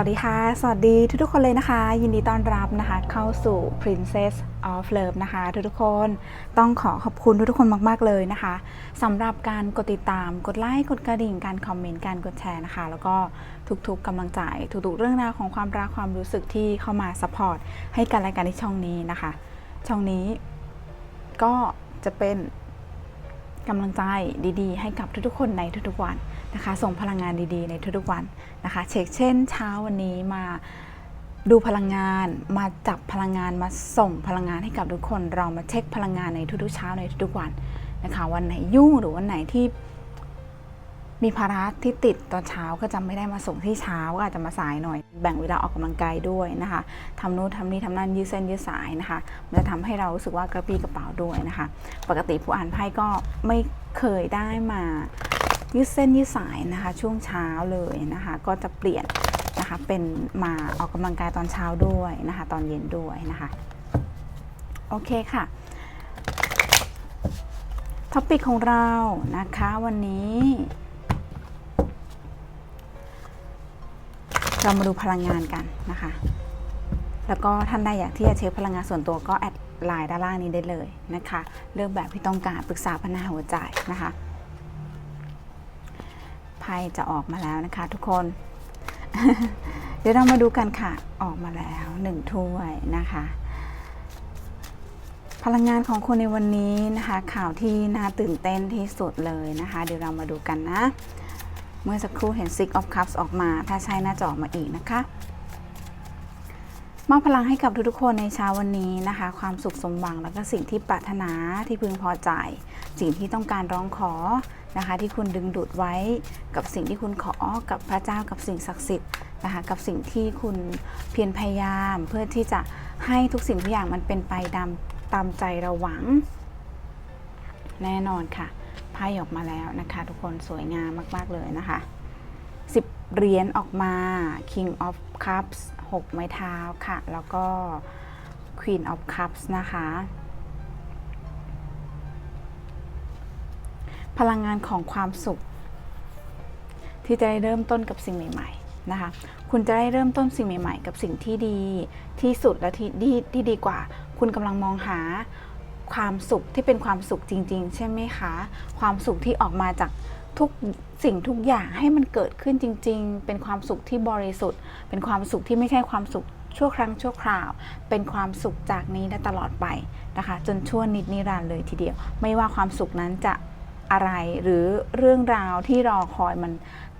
วัสดีค่ะ สวัสดีทุกๆคนเลยนะคะ ยินดีต้อนรับนะคะเข้าสู่ Princess of Love นะคะ ทุกๆคนต้องขอขอบคุณทุกๆคนมากๆเลยนะคะสำหรับการกดติดตามกดไลค์กดกระดิ่งการคอมเมนต์การกดแชร์นะคะ แล้วก็ทุกๆกำลังใจทุกๆเรื่องราวของความรักความรู้สึกที่เข้ามาสปอร์ตให้กันและกันที่ช่องนี้นะคะ ช่องนี้ก็จะเป็นกำลังใจดีๆ ให้กับทุกๆคนในทุกๆวัน นะคะ ส่งพลังงานดีๆ ในทุกๆวันนะคะ เช็คเช่นเช้าวันนี้มาดูพลังงานมาจับพลังงานมาส่งพลังงานให้กับทุกคน เรามาเช็คพลังงานในทุกๆเช้าในทุกๆวันนะคะ วันไหนยุ่งหรือวันไหนที่มีภาระที่ติดตอนเช้าก็จะไม่ได้มาส่งที่เช้าก็อาจจะมาสายหน่อย แบ่งเวลาออกกำลังกายด้วยนะคะทำนู่นทำนี่ทำนั่นยืดเส้นยืดสายนะคะ มันจะทำให้เรารู้สึกว่ากระปี้กระเป๋าด้วยนะคะ ปกติผู้อ่านไพ่ก็ไม่เคยได้มา ยืดเส้นยืดสายนะคะ ช่วงเช้าเลยนะคะ ก็จะเปลี่ยนนะคะเป็นมาออกกำลังกายตอนเช้าด้วยนะคะ ตอนเย็นด้วยนะคะโอเคค่ะท็อปิกของเรานะคะวันนี้ เรามาดูพลังงานกันนะคะ แล้วก็ท่านใดอยากที่จะเช็คพลังงานส่วนตัวก็แอดไลน์ด้านล่างนี้ได้เลยนะคะ เลือกแบบที่ต้องการปรึกษาปัญหาหัวใจนะคะ ไพ่จะออกมาแล้วนะคะ ทุกคน เดี๋ยวเรามาดูกันค่ะ ออกมาแล้วหนึ่งถ้วยนะคะ พลังงานของคนในวันนี้นะคะ ข่าวที่น่าตื่นเต้นที่สุดเลยนะคะ เดี๋ยวเรามาดูกันนะ เมื่อสักครู่เห็น Six of Cups ออกมา ถ้าใช่น่าจะออกมาอีกนะคะมอบพลังให้กับทุกๆคนในเช้าวันนี้นะคะ ความสุขสมหวังแล้วก็สิ่งที่ปรารถนาที่พึงพอใจ สิ่งที่ต้องการร้องขอนะคะ ที่คุณดึงดูดไว้กับสิ่งที่คุณขอกับพระเจ้ากับสิ่งศักดิ์สิทธิ์นะคะกับสิ่งที่คุณเพียรพยายาม เพื่อที่จะให้ทุกสิ่งทุกอย่างมันเป็นไปตามตามใจเราหวัง แน่นอนค่ะไพ่ออกมาแล้วนะคะ ทุกคนสวยงามมาก ๆ เลยนะคะ 10เหรียญออกมา King of Cups 6 ไม้เท้าค่ะ แล้วก็ Queen of Cups นะคะ พลังงานของความสุข ที่จะได้เริ่มต้นกับสิ่งใหม่ๆนะคะ คุณจะได้เริ่มต้นสิ่งใหม่ ๆ กับสิ่งที่ดีที่สุดและที่ดีที่ดีกว่า คุณกำลังมองหาความสุขที่เป็นความสุขจริง ๆ ใช่ไหมคะ ความสุขที่ออกมาจากทุกสิ่งทุกอย่างให้มันเกิดขึ้นจริง ๆ เป็นความสุขที่บริสุทธิ์ เป็นความสุขที่ไม่ใช่ความสุขชั่วครั้งชั่วคราว เป็นความสุขจากนี้และตลอดไปนะคะ จนชั่วนิดนิรันดร์เลยทีเดียว ไม่ว่าความสุขนั้นจะ อะไร หรือเรื่องราวที่รอคอยมัน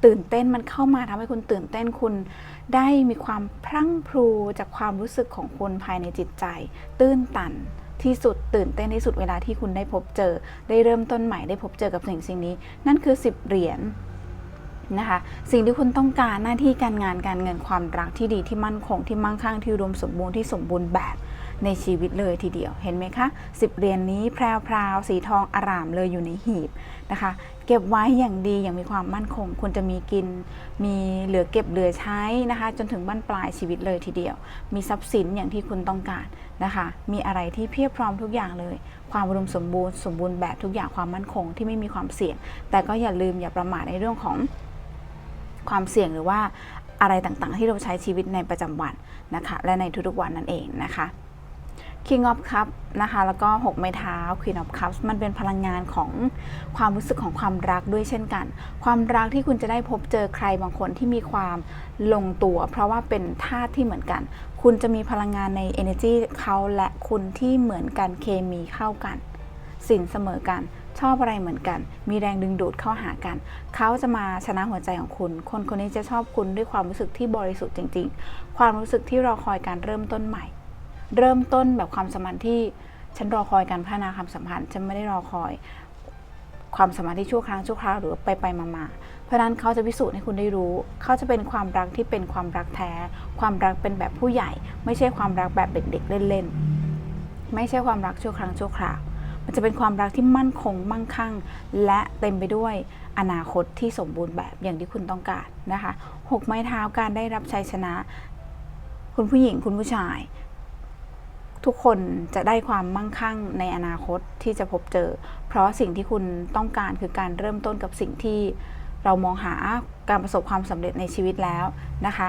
ตื่นเต้นมันเข้ามาทำให้คุณตื่นเต้นคุณได้มีความพรั่งพรูจากความรู้สึกของคุณภายในจิตใจ ตื้นตันที่สุดตื่นเต้นที่สุดเวลาที่คุณได้พบเจอ ได้เริ่มต้นใหม่ได้พบเจอกับสิ่งสิ่งนี้ นั่นคือ 10 เหรียญนะคะสิ่งที่คุณต้องการหน้าที่การงานการเงินความรักที่ดีที่มั่นคงที่มั่งคั่งที่อุดมสมบูรณ์ที่สมบูรณ์แบบ ในชีวิตเลยทีเดียวเห็นไหมคะ10เหรียญนนี้แพรวๆสีทองอร่ามเลยอยู่ในหีบนะคะ เก็บไว้อย่างดีอย่างมีความมั่นคงคุณจะมีกิน มีเหลือเก็บเหลือใช้นะคะ จนถึงบั้นปลายชีวิตเลยทีเดียว มีทรัพย์สินอย่างที่คุณต้องการนะคะ มีอะไรที่เพียบพร้อมทุกอย่างเลย ความอุดมสมบูรณ์สมบูรณ์แบบทุกอย่างความมั่นคงที่ไม่มีความเสี่ยง แต่ก็อย่าลืมอย่าประมาทในเรื่องของความเสี่ยงหรือว่าอะไรต่างๆ ที่เราใช้ชีวิตในประจำวันนะคะ และในทุกๆวันนั่นเองนะคะ King of Cup นะคะ แล้วก็ 6 ไม้เท้า Queen of Cups มันเป็นพลังงานของความรู้สึกของความรักด้วยเช่นกัน ความรักที่คุณจะได้พบเจอใครบางคนที่มีความลงตัว เพราะว่าเป็นธาตุที่เหมือนกัน คุณจะมีพลังงานใน energy เขาและคุณที่เหมือนกันเคมีเข้ากัน สินเสมอกันชอบอะไรเหมือนกัน มีแรงดึงดูดเข้าหากัน เขาจะมาชนะหัวใจของคุณ คนคนนี้จะชอบคุณด้วยความรู้สึกที่บริสุทธิ์จริง ๆ ความรู้สึกที่รอคอยการเริ่มต้นใหม่ เริ่มต้นแบบความสัมพันธ์ที่ฉันรอคอยการพัฒนาความสัมพันธ์ฉันไม่ได้รอคอยความสัมพันธ์ที่ชั่วครั้งชั่วคราวหรือไปไปมามาเพราะฉะนั้นเขาจะพิสูจน์ให้คุณได้รู้ เขาจะเป็นความรักที่เป็นความรักแท้ ความรักเป็นแบบผู้ใหญ่ ไม่ใช่ความรักแบบเด็กๆเล่นๆ ไม่ใช่ความรักชั่วครั้งชั่วคราว มันจะเป็นความรักที่มั่นคงมั่งคั่ง และเต็มไปด้วยอนาคตที่สมบูรณ์แบบอย่างที่คุณต้องการนะคะหกไม้เท้าการได้รับชัยชนะ คุณผู้หญิงคุณผู้ชาย ทุกคนจะได้ความมั่งคั่งในอนาคตที่จะพบเจอ เพราะสิ่งที่คุณต้องการคือการเริ่มต้นกับสิ่งที่เรามองหาการประสบความสำเร็จในชีวิตแล้วนะคะ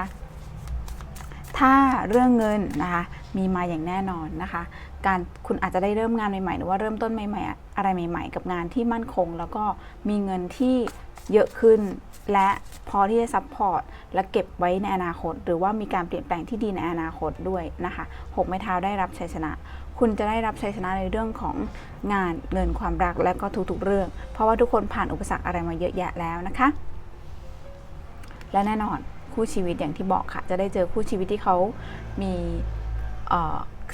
ถ้าเรื่องเงินนะคะมีมาอย่างแน่นอนนะคะ การคุณอาจจะได้เริ่มงานใหม่ๆ หรือว่าเริ่มต้นใหม่ ๆ อะไรใหม่ ๆ กับงานที่มั่นคง แล้วก็มีเงินที่ เยอะขึ้น และพอที่จะซัพพอร์ตและเก็บไว้ในอนาคต หรือว่ามีการเปลี่ยนแปลงที่ดีในอนาคตด้วยนะคะหกไม้เท้าได้รับชัยชนะ คุณจะได้รับชัยชนะในเรื่องของงานเงินความรักและก็ทุกๆเรื่อง เพราะว่าทุกคนผ่านอุปสรรคอะไรมาเยอะแยะแล้วนะคะ และแน่นอนคู่ชีวิตอย่างที่บอกค่ะ จะได้เจอคู่ชีวิตที่เขามี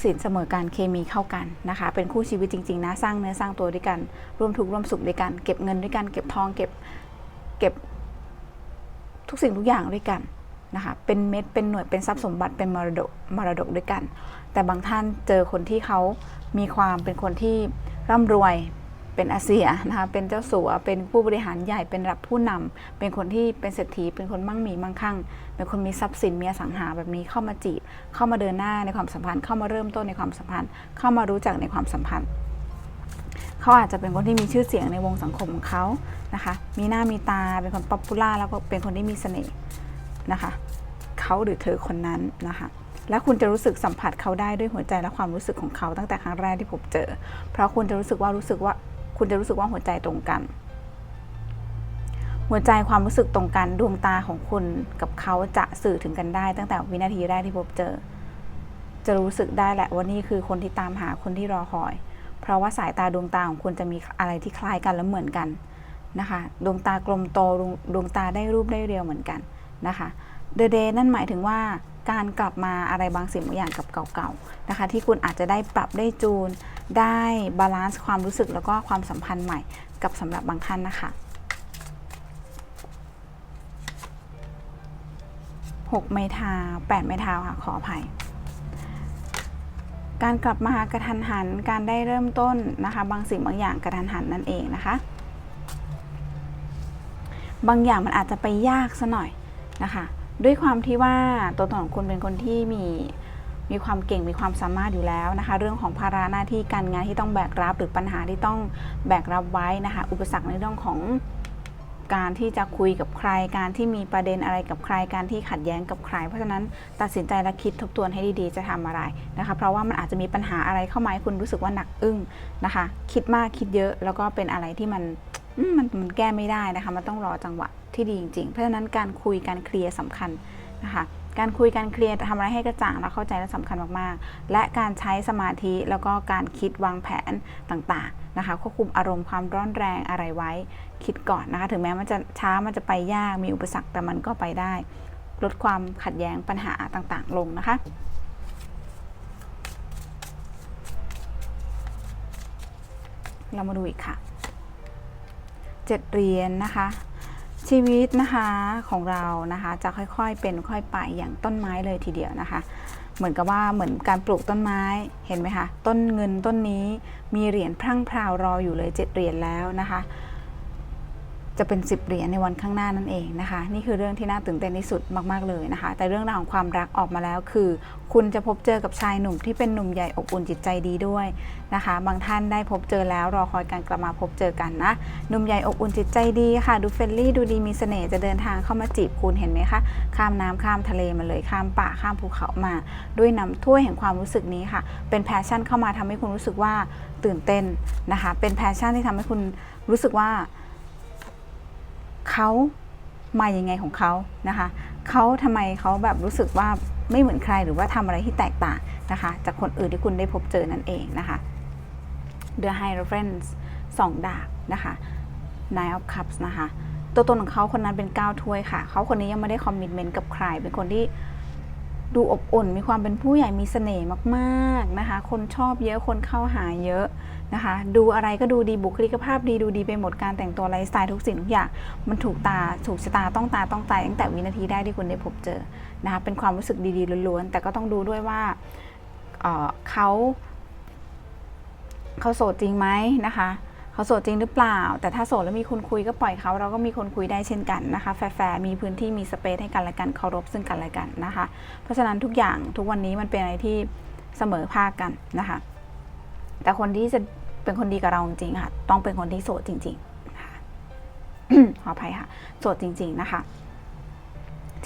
สินเสมอการเคมีเข้ากันนะคะ เป็นคู่ชีวิตจริง ๆ นะ สร้างเนื้อสร้างตัวด้วยกัน ร่วมทุกข์ร่วมสุขด้วยกัน เก็บเงินด้วยกัน เก็บทอง เก็บ ก็บทุกสิ่งทุกอย่างด้วยกันนะคะเป็นเม็ดเป็นหน่วยเป็นทรัพย์สมบัติเป็นมรดกมรดกด้วยกัน แต่บางท่านเจอคนที่เขามีความเป็นคนที่ร่ำรวยเป็นอาเซียนะคะเป็นเจ้าสัวเป็นผู้บริหารใหญ่เป็นระดับผู้นำเป็นคนที่เป็นเศรษฐีเป็นคนมั่งมีมั่งคั่ง เป็นคนมีทรัพย์สินมีอสังหาแบบนี้เข้ามาจีบ เข้ามาเดินหน้าในความสัมพันธ์ เข้ามาเริ่มต้นในความสัมพันธ์ เข้ามารู้จักในความสัมพันธ์ เขาอาจจะเป็นคนที่มีชื่อเสียงในวงสังคมของเขานะคะ มีหน้ามีตาเป็นคนป๊อปปูล่าแล้วก็เป็นคนที่มีเสน่ห์นะคะเขาหรือเธอคนนั้นนะคะและคุณจะรู้สึกสัมผัสเขาได้ด้วยหัวใจและความรู้สึกของเขาตั้งแต่ครั้งแรกที่พบเจอ เพราะคุณจะรู้สึกว่ารู้สึกว่าคุณจะรู้สึกว่าหัวใจตรงกัน หัวใจความรู้สึกตรงกันดวงตาของคุณกับเขาจะสื่อถึงกันได้ ตั้งแต่วินาทีแรกที่พบเจอ จะรู้สึกได้แหละว่านี่คือคนที่ตามหาคนที่รอคอย เพราะว่าสายตาดวงตาของคุณจะมีอะไรที่คล้ายกันและเหมือนกันนะคะ ดวงตากลมโตดวงดวงตาได้รูปได้เรียวเหมือนกันนะคะเดเดนั่นหมายถึงว่าการกลับมาอะไรบางสิ่งบางอย่างกับเก่าๆนะคะ ที่คุณอาจจะได้ปรับได้จูน ได้บาลานซ์ความรู้สึกแล้วก็ความสัมพันธ์ใหม่กับสำหรับบางท่านนะคะ6ไม้เท้า8ไม้เท้าค่ะขออภัย การกลับมาหากระทันหัน การได้เริ่มต้นนะคะ บางสิ่งบางอย่างกระทันหันนั่นเองนะคะ บางอย่างมันอาจจะไปยากซะหน่อยนะคะ ด้วยความที่ว่าตัวตนของคุณเป็นคนที่มีมีความเก่งมีความสามารถอยู่แล้วนะคะ เรื่องของภาระหน้าที่การงานที่ต้องแบกรับหรือปัญหาที่ต้องแบกรับไว้นะคะ อุปสรรคในเรื่องของ การที่จะคุยกับใคร การที่มีประเด็นอะไรกับใคร การที่ขัดแย้งกับใคร เพราะฉะนั้นตัดสินใจและคิดทบทวนให้ดีๆ จะทำอะไรนะคะ เพราะว่ามันอาจจะมีปัญหาอะไรเข้ามาให้คุณรู้สึกว่าหนักอึ้งนะคะ คิดมากคิดเยอะแล้วก็เป็นอะไรที่มันมันมันแก้ไม่ได้นะคะ มันต้องรอจังหวะที่ดีจริงๆ เพราะฉะนั้นการคุยการเคลียร์สำคัญนะคะ การคุยการเคลียร์ทำอะไรให้กระจ่างและเข้าใจและสำคัญมากๆ และการใช้สมาธิแล้วก็การคิดวางแผนต่างๆนะคะควบคุมอารมณ์ความร้อนแรงอะไรไว้ คิดก่อนนะคะ ถึงแม้มันจะช้ามันจะไปยากมีอุปสรรคแต่มันก็ไปได้ ลดความขัดแย้งปัญหาต่างๆ ลงนะคะเรามาดูอีกค่ะ เจ็ดเหรียญนะคะ ชีวิตนะคะของเรานะคะจะค่อยๆเป็นค่อยไปอย่างต้นไม้เลยทีเดียวนะคะ เหมือนกับว่าเหมือนการปลูกต้นไม้เห็นไหมคะต้นเงินต้นนี้มีเหรียญพรั่งพราวรออยู่เลยเจ็ดเหรียญแล้วนะคะ จะเป็น 10 เหรียญในวันข้างหน้านั่นเองนะคะ นี่คือเรื่องที่น่าตื่นเต้นที่สุดมาก ๆ เลยนะคะ แต่เรื่องราวของความรักออกมาแล้วคือ คุณจะพบเจอกับชายหนุ่มที่เป็นหนุ่มใหญ่อบอุ่นจิตใจดีด้วยนะคะ บางท่านได้พบเจอแล้วรอคอยการกลับมาพบเจอกันนะ หนุ่มใหญ่อบอุ่นจิตใจดีค่ะ ดูเฟรนลี่ดูดีมีเสน่ห์จะเดินทางเข้ามาจีบคุณเห็นไหมคะ ข้ามน้ำข้ามทะเลมาเลยข้ามป่าข้ามภูเขามา ด้วยนำถ้วยแห่งความรู้สึกนี้ค่ะ เป็นแพชชั่นเข้ามาทำให้คุณรู้สึกว่าตื่นเต้นนะคะ เป็นแพชชั่นที่ทำให้คุณรู้สึกว่า เขามายังไงของเขานะคะเขาทำไมเขาแบบรู้สึกว่าไม่เหมือนใครหรือว่าทำอะไรที่แตกต่างนะคะ จากคนอื่นที่คุณได้พบเจอนั่นเองนะคะ The High Reference สองดาบนะคะ Nine of Cups นะคะ ตัวตนของเขาคนนั้นเป็นก้าถ้วยค่ะ เขาคนนี้ยังไม่ได้คอมมิชเมนต์กับใคร เป็นคนที่ ดูอบอุ่น มีความเป็นผู้ใหญ่มีเสน่ห์มากๆนะคะ คนชอบเยอะคนเข้าหาเยอะนะคะ ดูอะไรก็ดูดีบุคลิกภาพดีดูดีไปหมดการแต่งตัวไลฟ์สไตล์ทุกสิ่งทุกอย่าง มันถูกตาถูกชะตาต้องตาต้องใจตั้งแต่วินาทีแรกที่คุณได้พบเจอนะคะเป็นความรู้สึกดีๆล้วนๆแต่ก็ต้องดูด้วยว่าเออเขาเขาโสดจริงไหมนะคะ เขาโสดจริงหรือเปล่า แต่ถ้าโสดแล้วมีคนคุยก็ปล่อยเขาเราก็มีคนคุยได้เช่นกันนะคะ แฟร์มีพื้นที่มีสเปซให้กันและกันเคารพซึ่งกันและกันนะคะ เพราะฉะนั้นทุกอย่างทุกวันนี้มันเป็นอะไรที่เสมอภาคกันนะคะ แต่คนที่จะเป็นคนดีกับเราจริงค่ะ ต้องเป็นคนที่โสดจริงๆขออภัยค่ะ โสดจริง ๆ นะคะ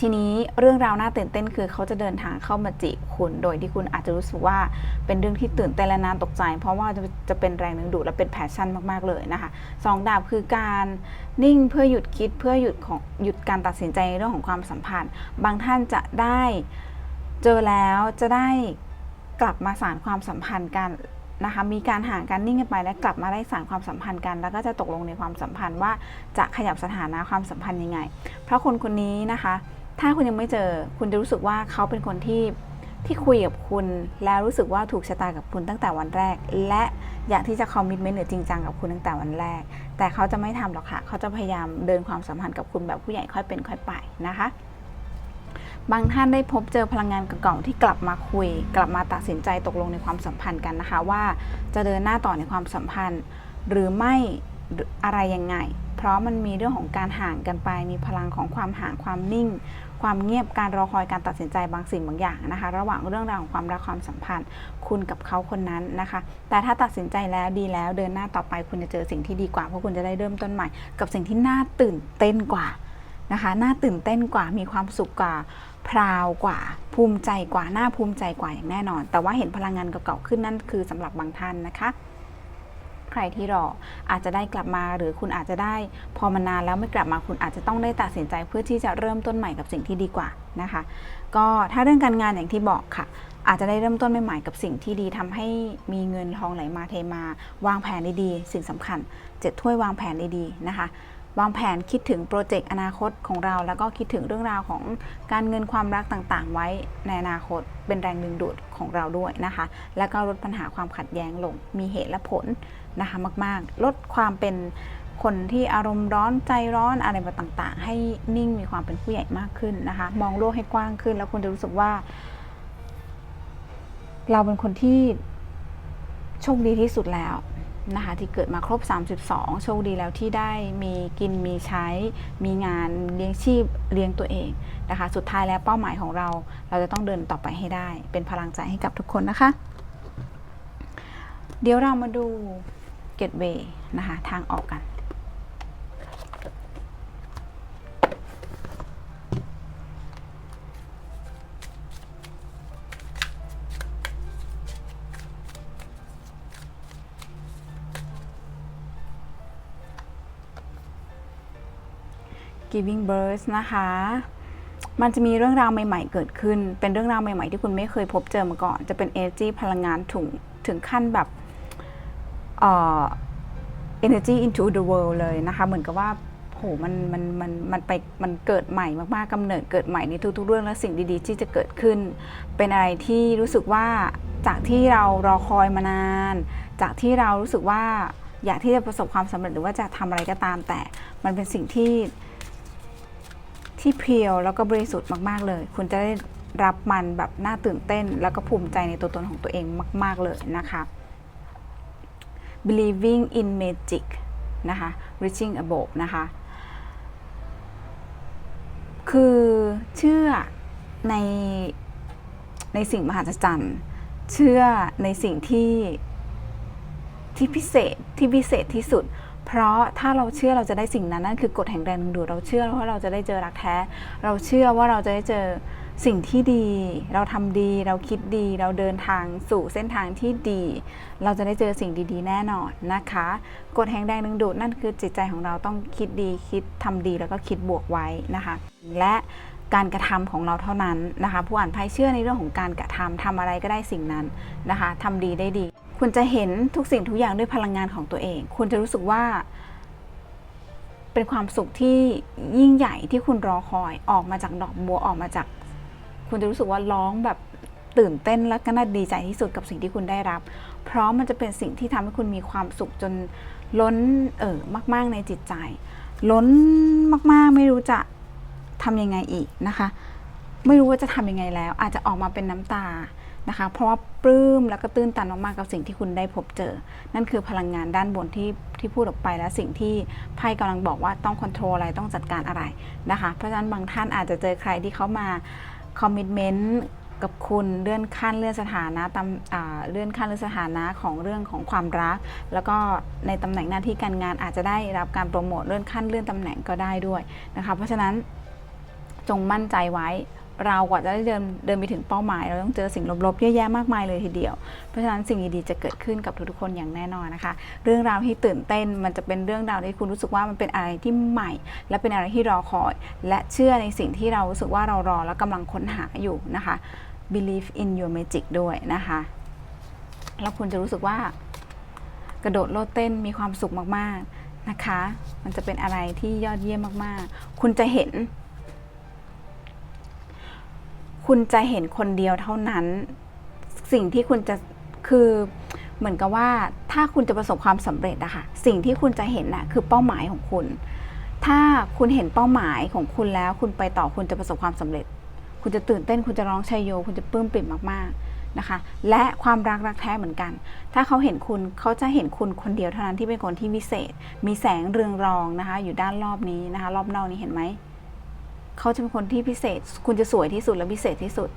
ทีนี้เรื่องราวน่าตื่นเต้นคือเขาจะเดินทางเข้ามาจีบคุณโดยที่คุณอาจจะรู้สึกว่าเป็นเรื่องที่ตื่นเต้นและน่าตกใจ เพราะว่าจะจะเป็นแรงดึงดูดและเป็นแพชชั่นมากๆเลยนะคะสองดาบคือการนิ่งเพื่อหยุดคิดเพื่อหยุดของหยุดการตัดสินใจในเรื่องของความสัมพันธ์ บางท่านจะได้เจอแล้วจะได้กลับมาสานความสัมพันธ์กันนะคะมีการห่างกันนิ่งกันไปและกลับมาได้สานความสัมพันธ์กัน แล้วก็จะตกลงในความสัมพันธ์ว่าจะขยับสถานะความสัมพันธ์ยังไง เพราะคนคนนี้นะคะ ถ้าคุณยังไม่เจอ คุณจะรู้สึกว่าเขาเป็นคนที่ที่คุยกับคุณ แล้วรู้สึกว่าถูกชะตากับคุณตั้งแต่วันแรก และอยากที่จะคอมมิชเมนต์หรือจริงจังกับคุณตั้งแต่วันแรก แต่เขาจะไม่ทำหรอกค่ะ เขาจะพยายามเดินความสัมพันธ์กับคุณแบบผู้ใหญ่ค่อยเป็นค่อยไปนะคะ บางท่านได้พบเจอพลังงานเก่าๆที่กลับมาคุย กลับมาตัดสินใจตกลงในความสัมพันธ์กันนะคะ ว่าจะเดินหน้าต่อในความสัมพันธ์ หรือไม่อะไรยังไง เพราะมันมีเรื่องของการห่างกันไป มีพลังของความห่างความนิ่ง ความเงียบการรอคอยการตัดสินใจบางสิ่งบางอย่างนะคะ ระหว่างเรื่องราวของความรักความสัมพันธ์ คุณกับเขาคนนั้นนะคะ แต่ถ้าตัดสินใจแล้วดีแล้วเดินหน้าต่อไปคุณจะเจอสิ่งที่ดีกว่าเพราะคุณจะได้เริ่มต้นใหม่ กับสิ่งที่น่าตื่นเต้นกว่านะคะน่าตื่นเต้นกว่ามีความสุขกว่าพราวกว่า ภูมิใจกว่าน่าภูมิใจกว่าอย่างแน่นอน แต่ว่าเห็นพลังงานเก่าๆขึ้นนั่นคือสำหรับบางท่านนะคะ ใครที่รออาจจะได้กลับมาหรือคุณอาจจะได้ พอมานานแล้วไม่กลับมาคุณอาจจะต้องได้ตัดสินใจเพื่อที่จะเริ่มต้นใหม่กับสิ่งที่ดีกว่านะคะ ก็ถ้าเรื่องการงานอย่างที่บอกค่ะ อาจจะได้เริ่มต้นใหม่ๆกับสิ่งที่ดีทำให้มีเงินทองไหลมาเทมา วางแผนดีๆสิ่งสำคัญเจ็ดถ้วยวางแผนดีๆนะคะวางแผนคิดถึงโปรเจกต์อนาคตของเรา แล้วก็คิดถึงเรื่องราวของการเงินความรักต่างๆ ไว้ในอนาคตเป็นแรงดึงดูดของเราด้วยนะคะ แล้วก็ลดปัญหาความขัดแย้งลงมีเหตุและผล นะคะมาก ๆ ลดความเป็นคนที่อารมณ์ร้อนใจร้อนอะไรแบบต่างๆ ให้นิ่งมีความเป็นผู้ใหญ่มากขึ้นนะคะ มองโลกให้กว้างขึ้น แล้วคุณจะรู้สึกว่า เราเป็นคนที่โชคดีที่สุดแล้วนะคะที่เกิดมาครบ 32 โชคดีแล้วที่ได้มีกินมีใช้ มีงานเลี้ยงชีพเลี้ยงตัวเองนะคะ สุดท้ายแล้วเป้าหมายของเรา เราจะต้องเดินต่อไปให้ได้ เป็นพลังใจให้กับทุกคนนะคะ เดี๋ยวเรามาดู เกตเวย์นะคะ ทางออกกัน giving birth นะคะ มันจะมีเรื่องราวใหม่ๆ เกิดขึ้น เป็นเรื่องราวใหม่ๆ ที่คุณไม่เคยพบเจอมาก่อน จะเป็น energy พลังงานถึงถึงขั้นแบบ energy into the world เลยนะคะ เหมือนกับว่าโหมันมันมันมันไปมันเกิดใหม่มากๆกำเนิดเกิดใหม่ในทุกๆเรื่องและสิ่งดีๆ ที่จะเกิดขึ้น เป็นอะไรที่รู้สึกว่าจากที่เรารอคอยมานาน จากที่เรารู้สึกว่าอยากที่จะประสบความสำเร็จหรือว่าจะทำอะไรก็ตามแต่ มันเป็นสิ่งที่ที่เพียวแล้วก็บริสุทธิ์มากๆเลย คุณจะได้รับมันแบบน่าตื่นเต้น แล้วก็ภูมิใจในตัวตนของตัวเองมาก ๆเลยนะคะ believing in magic นะคะ reaching above นะคะ คือเชื่อในในสิ่งมหัศจรรย์ เชื่อในสิ่งที่ที่พิเศษที่พิเศษที่สุด เพราะถ้าเราเชื่อเราจะได้สิ่งนั้นนั่นคือกฎแห่งแรงดึงดูดเราเชื่อว่าเราจะได้เจอรักแท้ เราเชื่อว่าเราจะได้เจอ สิ่งที่ดี เราทำดี เราคิดดี เราเดินทางสู่เส้นทางที่ดี เราจะได้เจอสิ่งดีๆ แน่นอนนะคะ กฎแห่งแรงดึงดูดนั่นคือจิตใจของเราต้องคิดดีคิดทำดีแล้วก็คิดบวกไว้นะคะ และการกระทำของเราเท่านั้นนะคะ ผู้อ่านไพ่เชื่อในเรื่องของการกระทำทำอะไรก็ได้สิ่งนั้นนะคะทำดีได้ดี คุณจะเห็นทุกสิ่งทุกอย่างด้วยพลังงานของตัวเอง คุณจะรู้สึกว่า เป็นความสุขที่ยิ่งใหญ่ที่คุณรอคอยออกมาจากดอกบัวออกมาจาก คุณจะรู้สึกว่าร้องแบบตื่นเต้นและก็น่าดีใจที่สุดกับสิ่งที่คุณได้รับ เพราะมันจะเป็นสิ่งที่ทำให้คุณมีความสุขจนล้นเออมาก ๆ ในจิตใจ ล้นมาก ๆ ไม่รู้จะทำยังไงอีกนะคะ ไม่รู้ว่าจะทำยังไงแล้ว อาจจะออกมาเป็นน้ำตานะคะ เพราะว่าปลื้มแล้วก็ตื้นตันมากๆกับสิ่งที่คุณได้พบเจอ นั่นคือพลังงานด้านบนที่ที่พูดออกไปและสิ่งที่ไพ่กำลังบอกว่าต้องควบคุมอะไรต้องจัดการอะไรนะคะ เพราะฉะนั้นบางท่านอาจจะเจอใครที่เขามา คอมมิชเมนต์กับคุณเลื่อนขั้นเลื่อนสถานะตำเลื่อนขั้นเลื่อนสถานะของเรื่องของความรัก แล้วก็ในตำแหน่งหน้าที่การงานอาจจะได้รับการโปรโมทเลื่อนขั้นเลื่อนตำแหน่งก็ได้ด้วยนะคะเพราะฉะนั้นจงมั่นใจไว้ เรากว่าจะได้เดินเดินไปถึงเป้าหมาย เราต้องเจอสิ่งลบๆเยอะแยะมากมายเลยทีเดียว เพราะฉะนั้นสิ่งดีๆจะเกิดขึ้นกับทุกๆคนอย่างแน่นอนนะคะ เรื่องราวที่ตื่นเต้นมันจะเป็นเรื่องราวที่คุณรู้สึกว่ามันเป็นอะไรที่ใหม่ และเป็นอะไรที่รอคอย และเชื่อในสิ่งที่เรารู้สึกว่าเรารอและกำลังค้นหาอยู่นะคะ believe in your magic ด้วยนะคะ แล้วคุณจะรู้สึกว่ากระโดดโลดเต้นมีความสุขมากๆนะคะ มันจะเป็นอะไรที่ยอดเยี่ยมมากๆ คุณจะเห็น คุณจะเห็นคนเดียวเท่านั้น สิ่งที่คุณจะคือเหมือนกับว่าถ้าคุณจะประสบความสำเร็จอะค่ะสิ่งที่คุณจะเห็นน่ะคือเป้าหมายของคุณ ถ้าคุณเห็นเป้าหมายของคุณแล้ว คุณไปต่อคุณจะประสบความสำเร็จ คุณจะตื่นเต้นคุณจะร้องชัยโย คุณจะปลื้มปิ่มมากๆนะคะ และความรักรักแท้เหมือนกัน ถ้าเขาเห็นคุณเขาจะเห็นคุณคนเดียวเท่านั้นที่เป็นคนที่วิเศษ มีแสงเรืองรองนะคะ อยู่ด้านรอบนี้นะคะ รอบนอกนี้เห็นไหม เขาจะเป็นคนที่พิเศษ คุณจะสวยที่สุดและพิเศษที่สุด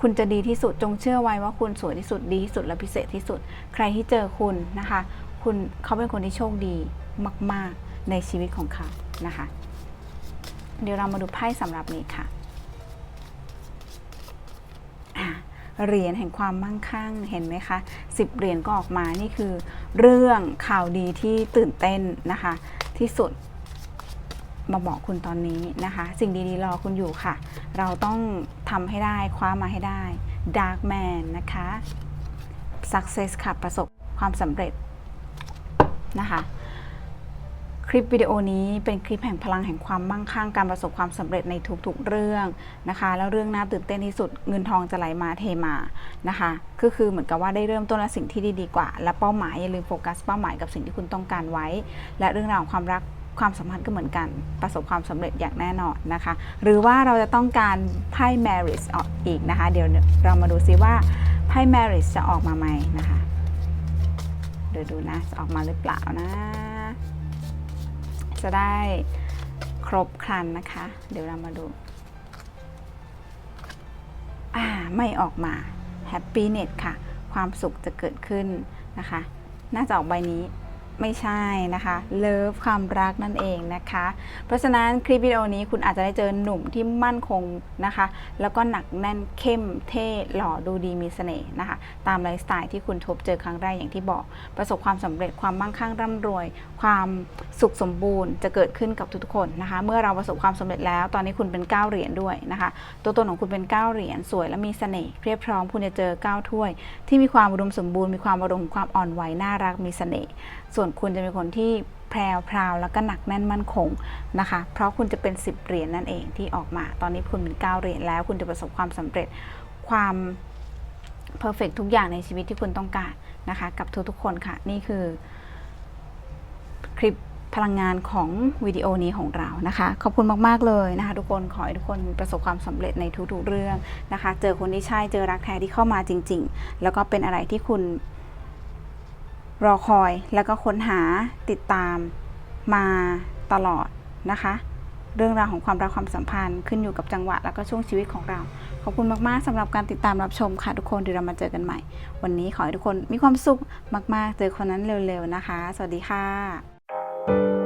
คุณจะดีที่สุดจงเชื่อไว้ว่าคุณสวยที่สุดดีที่สุดและพิเศษที่สุด ใครที่เจอคุณนะคะ คุณเขาเป็นคนที่โชคดีมาก ๆ ในชีวิตของเขานะคะ เดี๋ยวเรามาดูไพ่สำหรับนี้ค่ะเหรียญแห่งความมั่งคั่งเห็นไหมคะสิบเหรียญก็ออกมานี่คือ เรื่องข่าวดีที่ตื่นเต้นนะคะ ที่สุด มาบอกคุณตอนนี้นะคะ สิ่งดีๆ รอคุณอยู่ค่ะ เราต้องทำให้ได้คว้ามาให้ได้ Dark Man นะคะ Success ค่ะ ประสบความสำเร็จนะคะ คลิปวิดีโอนี้เป็นคลิปแห่งพลังแห่งความมั่งคั่งการประสบความสำเร็จในทุกๆเรื่องนะคะ แล้วเรื่องน่าตื่นเต้นที่สุดเงินทองจะไหลมาเทมานะคะก็คือเหมือนกับว่าได้เริ่มต้นและสิ่งที่ดีๆกว่า และเป้าหมายอย่าลืมโฟกัสเป้าหมายกับสิ่งที่คุณต้องการไว้ และเรื่องราวของความรัก ความสัมพันธ์ก็เหมือนกัน ประสบความสำเร็จอย่างแน่นอนนะคะ หรือว่าเราจะต้องการไพ่ marriage ออกอีกนะคะ เดี๋ยวเรามาดูซิว่าไพ่ marriage จะออกมาไหมนะคะเดี๋ยวดูนะจะออกมาหรือเปล่านะ จะได้ครบครันนะคะ เดี๋ยวเรามาดูอ่าไม่ออกมา happiness ค่ะ ความสุขจะเกิดขึ้นนะคะ น่าจะออกใบนี้ ไม่ใช่นะคะเลิฟความรักนั่นเองนะคะ เพราะฉะนั้นคลิปวิดีโอนี้คุณอาจจะได้เจอหนุ่มที่มั่นคงนะคะ แล้วก็หนักแน่นเข้มเท่หล่อดูดีมีเสน่ห์นะคะ ตามไลฟ์สไตล์ที่คุณพบเจอครั้งแรกอย่างที่บอก ประสบความสำเร็จความมั่งคั่งร่ำรวย ความสุขสมบูรณ์จะเกิดขึ้นกับทุกๆคนนะคะ เมื่อเราประสบความสำเร็จแล้ว ตอนนี้คุณเป็นเก้าเหรียญด้วยนะคะ ตัวตนของคุณเป็นเก้าเหรียญสวยและมีเสน่ห์เรียบพร้อมคุณจะเจอเก้าถ้วย ที่มีความอุดมสมบูรณ์มีความอารมณ์ความอ่อนไหวน่ารักมีเสน่ห์ส่วนคุณจะเป็นคนที่แพรวพราวแล้วก็หนักแน่นมั่นคงนะคะ เพราะคุณจะเป็น 10เหรียญนั่นเองที่ออกมา ตอนนี้คุณเป็น9เหรียญแล้ว คุณจะประสบความสำเร็จความเพอร์เฟกทุกอย่างในชีวิตที่คุณต้องการนะคะ กับทุกๆคนค่ะ นี่คือ คลิปพลังงานของวิดีโอนี้ของเรานะคะ ขอบคุณมาก ๆ เลยนะคะ ทุกคนขอให้ทุกคนประสบความสำเร็จในทุกๆเรื่องนะคะ เจอคนที่ใช่เจอรักแท้ที่เข้ามาจริง ๆ แล้วก็เป็นอะไรที่คุณ รอคอยแล้วก็ค้นหาติดตามมาตลอดนะคะ เรื่องราวของความรักความสัมพันธ์ขึ้นอยู่กับจังหวะแล้วก็ช่วงชีวิตของเรา ขอบคุณมาก ๆสำหรับการติดตามรับชมค่ะทุกคนเดี๋ยวเรามาเจอกันใหม่ วันนี้ขอให้ทุกคนมีความสุขมาก ๆ เจอคนนั้นเร็ว ๆ นะคะ สวัสดีค่ะ